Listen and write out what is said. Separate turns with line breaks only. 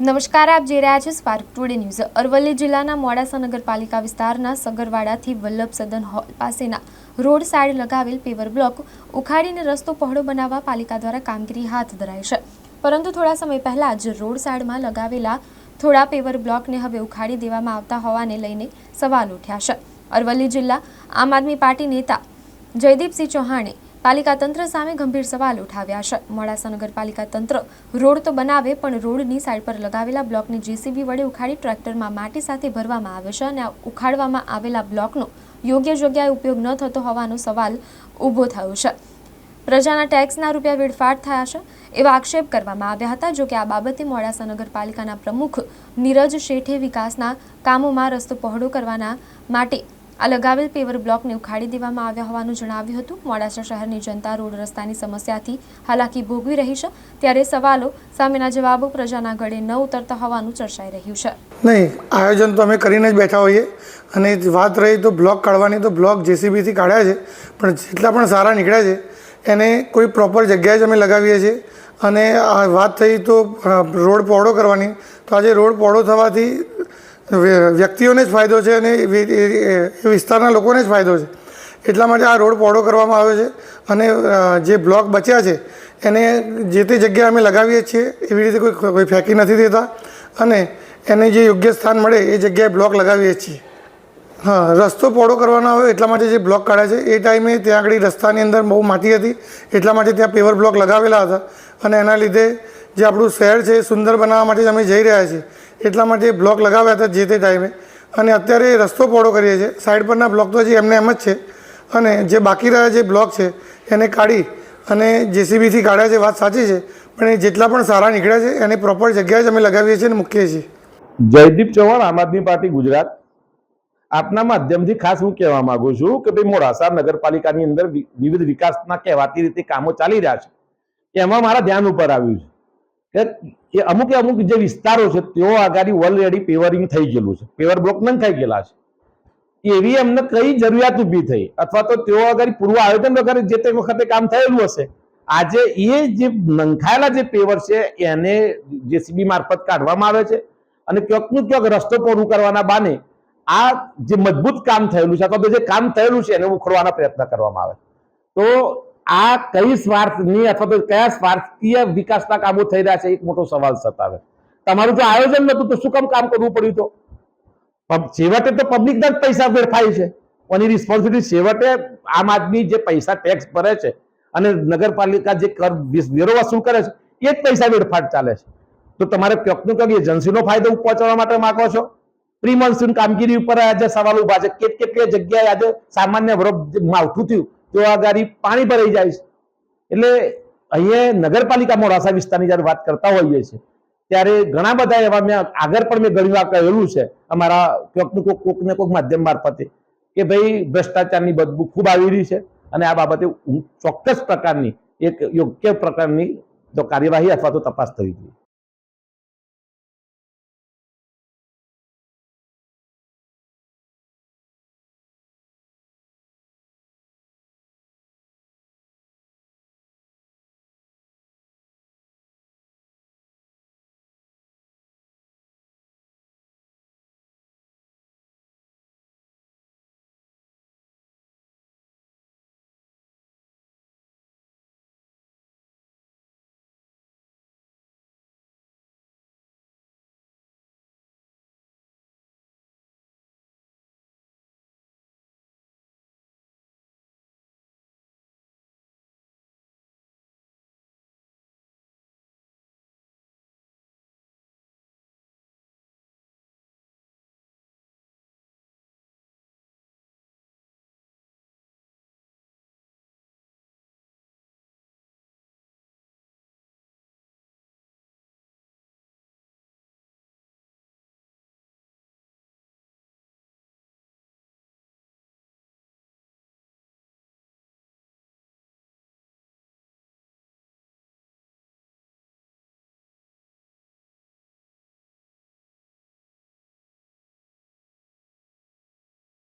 નમસ્કાર, આપ જોઈ રહ્યા છો સ્પાર્ક ટુડે ન્યૂઝ અરવલ્લી જિલ્લાના મોડાસા નગરપાલિકા વિસ્તારના સગરવાડાથી વલ્લભ સદન હોલ પાસેના રોડ સાઈડ લગાવેલ પેવર બ્લોક ઉખાડીને રસ્તો પહોળો બનાવવા પાલિકા દ્વારા કામગીરી હાથ ધરાઈ છે. પરંતુ થોડા સમય પહેલા જ રોડ સાઈડમાં લગાવેલા થોડા પેવર બ્લોકને હવે ઉખાડી દેવામાં આવતા હોવાને લઈને સવાલ ઉઠ્યા છે. અરવલ્લી જિલ્લા આમ આદમી પાર્ટી નેતા જયદીપસિંહ ચૌહાણે પાલિકા તંત્ર સામે ગંભીર સવાલ ઉઠાવ્યા છે. મોડાસા નગરપાલિકા તંત્ર રોડ તો બનાવે, પણ રોડની સાઈડ પર લગાવેલા બ્લોકને જેસીબી વડે ઉખાડી ટ્રેક્ટરમાં માટી સાથે ભરવામાં આવે છે અને ઉખાડવામાં આવેલા બ્લોકનો યોગ્ય જગ્યાએ ઉપયોગ ન થતો હોવાનો સવાલ ઊભો થયો છે. પ્રજાના ટેક્સના રૂપિયા વેડફાટ થયા છે એવા આક્ષેપ કરવામાં આવ્યા હતા જોકે આ બાબતે મોડાસા નગરપાલિકાના પ્રમુખ નીરજ શેઠે વિકાસના કામોમાં રસ્તો પહોળો કરવાના માટે આ લગાવેલ પેવર બ્લોકને ઉખાડી દેવામાં આવ્યા હોવાનું જણાવ્યું હતું. મોડાસા શહેરની જનતા રોડ રસ્તાની સમસ્યાથી હાલાકી ભોગવી રહી છે. ત્યારે સવાલો સામેના જવાબો પ્રજાના ગળે ન ઉતરતા હોવાનું ચર્ચાઈ રહ્યું છે.
નહીં, આયોજન તો અમે કરીને જ બેઠા હોઈએ. અને વાત રહી તો બ્લોક કાઢવાની તો બ્લોક જેસીબીથી કાઢ્યા છે. પણ જેટલા પણ સારા નીકળ્યા છે, એને કોઈ પ્રોપર જગ્યાએ જ અમે લગાવીએ છીએ. અને વાત થઈ તો રોડ પહોળો કરવાની. તો આજે રોડ પહોળો થવાથી વ્યક્તિઓને જ ફાયદો છે અને એ વિસ્તારના લોકોને જ ફાયદો છે. એટલા માટે આ રોડ પહોળો કરવામાં આવ્યો છે અને જે બ્લોક બચ્યા છે એને જે તે જગ્યાએ અમે લગાવીએ છીએ એવી રીતે કોઈ કોઈ ફેંકી નથી દેતા અને એને જે યોગ્ય સ્થાન મળે એ જગ્યાએ બ્લોક લગાવીએ છીએ. હા, રસ્તો પહોળો કરવાનો આવ્યો એટલા માટે જે બ્લોક કાઢ્યા છે એ ટાઈમે ત્યાં આગળ રસ્તાની અંદર બહુ માટી હતી એટલા માટે ત્યાં પેવર બ્લોક લગાવેલા હતા અને એના લીધે જે આપણું શહેર છે એ સુંદર બનાવવા માટે અમે જઈ રહ્યા છીએ. એટલા માટે બ્લોક લગાવ્યા હતા જે તે ટાઈમે. અને અત્યારે રસ્તો પહોળો કરીએ છીએ. સાઈડ પરના બ્લોક તો હજી એમને એમ જ છે. અને જે બાકી રહ્યા જે બ્લોક છે, એને કાઢી અને જેસીબીથી કાઢ્યા છે, વાત સાચી છે. પણ એ જેટલા પણ સારા નીકળ્યા છે, એને પ્રોપર જગ્યાએ જ અમે લગાવીએ છીએ અને મૂકીએ છીએ.
જયદીપ ચૌહાણ, આમ આદમી પાર્ટી ગુજરાત. આપના માધ્યમથી ખાસ હું કહેવા માંગુ છું કે ભાઈ મોડાસા નગરપાલિકાની અંદર વિવિધ વિકાસના કહેવાતી રીતે કામો ચાલી રહ્યા છે. એમાં મારા ધ્યાન ઉપર આવ્યું છે. કે એ અમુક અમુક જે વિસ્તારો છે, તેઓ આગળ ઓલરેડી પેવરિંગ થઈ ગયેલું છે. પેવર બ્લોક નંખાઈ ગયેલા છે. એવી એમને કઈ જરૂરિયાત ઊભી થઈ? અથવા તો તેઓ આગળ પૂર્વ આયોજન વગર જે તે વખતે કામ થયેલું હશે, આજે એ જે નંખાયેલા જે પેવર છે, એને જેસીબી મારફત કાઢવામાં આવે છે અને ક્યાંકનું ક્યાંક રસ્તો પૂરું કરવાના બાને આ જે મજબૂત કામ થયેલું છે, અથવા તો જે કામ થયેલું છે, એને ઉખડવાના પ્રયત્ન કરવામાં આવે તો આ કઈ સ્વાર્થની અથવા તો કયા સ્વાર્થકીય વિકાસના કામો થઈ રહ્યા છે, એક મોટો સવાલ સતાવે. તમારું જો આયોજન નતું, તો શું કામ કામ કરવું પડ્યું તો? છેવટે તો પબ્લિકના જ પૈસા વેડફાય છે. એની રિસ્પોન્સિબિલિટી છેવટે આમ આદમી જે પૈસા ટેક્સ ભરે છે અને નગરપાલિકા જે કર વેરો વસૂલ કરે છે, એ જ પૈસા વેડફાટ ચાલે છે. તો તમારે ક્યાંકનું ક્યાંક એજન્સીનો ફાયદો પહોંચાડવા માટે માંગો છો? પ્રી મોન્સૂન કામગીરી ઉપર આજે સવાલ ઊભા છે. કેટ, કેટલી જગ્યાએ આજે સામાન્ય માવઠું થયું તો આ ગાડી પાણી ભરાઈ જાય છે. એટલે અહીંયા નગરપાલિકા મોડાસા વિસ્તારની જ્યારે વાત કરતા હોઈએ છીએ, ત્યારે ઘણા બધા એવા મેં આગળ પણ મેં ઘણી વાર કહેલું છે અમારા કોકનું કોક કોક ને કોક માધ્યમ મારફતે કે ભાઈ ભ્રષ્ટાચારની બદબુ ખૂબ આવી રહી છે અને આ બાબતે ચોક્કસ પ્રકારની એક યોગ્ય પ્રકારની તો કાર્યવાહી અથવા તો તપાસ થવી જોઈએ.